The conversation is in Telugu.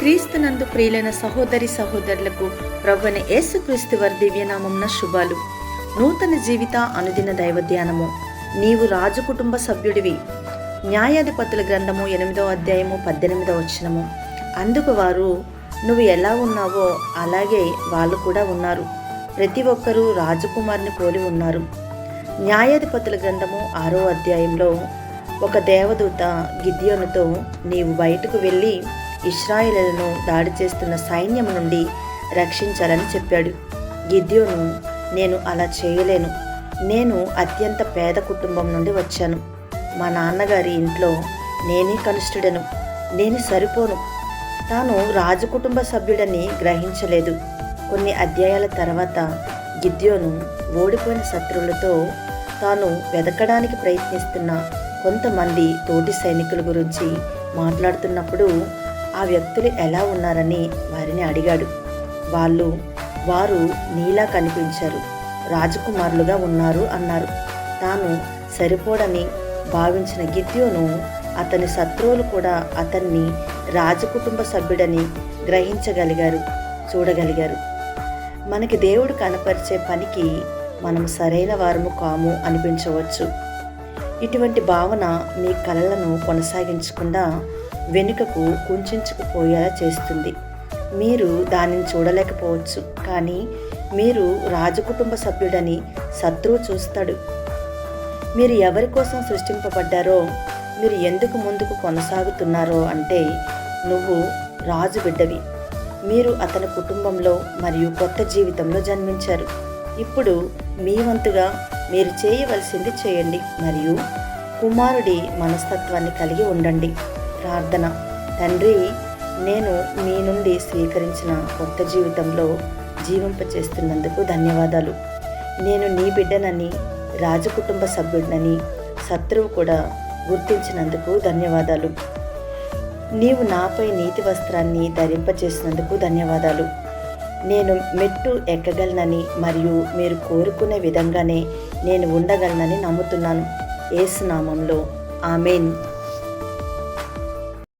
క్రీస్తునందు ప్రియులైన సహోదరి సహోదరులకు ప్రభుని యేసుక్రీస్తు వారి దివ్యనామంన శుభాలు. నూతన జీవిత అనుదిన దైవధ్యానము. నీవు రాజు కుటుంబ సభ్యుడివి. న్యాయాధిపతుల గ్రంథము ఎనిమిదవ అధ్యాయము పద్దెనిమిదవ వచ్చినము అందుకు వారు నువ్వు ఎలా ఉన్నావో అలాగే వాళ్ళు కూడా ఉన్నారు. ప్రతి ఒక్కరూ రాజకుమార్ని పోలి ఉన్నారు. న్యాయాధిపతుల గ్రంథము ఆరో అధ్యాయంలో ఒక దేవదూత గిద్యోనుతో నీవు బయటకు వెళ్ళి ఇస్రాయిలను దాడి చేస్తున్న సైన్యం నుండి రక్షించాలని చెప్పాడు. గిద్యోను నేను అలా చేయలేను. నేను అత్యంత పేద కుటుంబం నుండి వచ్చాను. మా నాన్నగారి ఇంట్లో నేనే కనిష్ఠుడను. నేను సరిపోను. తాను రాజకుటుంబ సభ్యుడని గ్రహించలేదు. కొన్ని అధ్యాయాల తర్వాత గిద్యోను ఓడిపోయిన శత్రువులతో తాను వెతకడానికి ప్రయత్నిస్తున్న కొంతమంది తోటి సైనికుల గురించి మాట్లాడుతున్నప్పుడు ఆ వ్యక్తులు ఎలా ఉన్నారని వారిని అడిగాడు. వాళ్ళు వారు నీలా కనిపించారు. రాజకుమారులుగా ఉన్నారు అన్నారు. తాను సరిపోడని భావించిన గిద్యోను అతని శత్రువులు కూడా అతన్ని రాజకుటుంబ సభ్యుడని గ్రహించగలిగారు చూడగలిగారు. మనకి దేవుడు కనపరిచే పనికి మనం సరైన వారము కాము అనిపించవచ్చు. ఇటువంటి భావన మీ కళలను కొనసాగించకుండా వెనుకకు కుంచుకుపోయేలా చేస్తుంది. మీరు దానిని చూడలేకపోవచ్చు కానీ మీరు రాజకుటుంబ సభ్యుడని శత్రువు చూస్తాడు. మీరు ఎవరి కోసం సృష్టింపబడ్డారో మీరు ఎందుకు ముందుకు కొనసాగుతున్నారో అంటే నువ్వు రాజు బిడ్డవి. మీరు అతని కుటుంబంలో మరియు కొత్త జీవితంలో జన్మించారు. ఇప్పుడు మీ వంతుగా మీరు చేయవలసింది చేయండి మరియు కుమారుడి మనస్తత్వాన్ని కలిగి ఉండండి. ప్రార్థన. తండ్రి నేను మీ నుండి స్వీకరించిన కొత్త జీవితంలో జీవింపచేస్తున్నందుకు ధన్యవాదాలు. నేను నీ బిడ్డనని రాజకుటుంబ సభ్యుడినని శత్రువు కూడా గుర్తించినందుకు ధన్యవాదాలు. నీవు నాపై నీతి వస్త్రాన్ని ధరింపచేసినందుకు ధన్యవాదాలు. నేను మెట్టు ఎక్కగలనని మరియు మీరు కోరుకునే విధంగానే నేను ఉండగలనని నమ్ముతున్నాను. ఏసునామంలో ఆమెన్.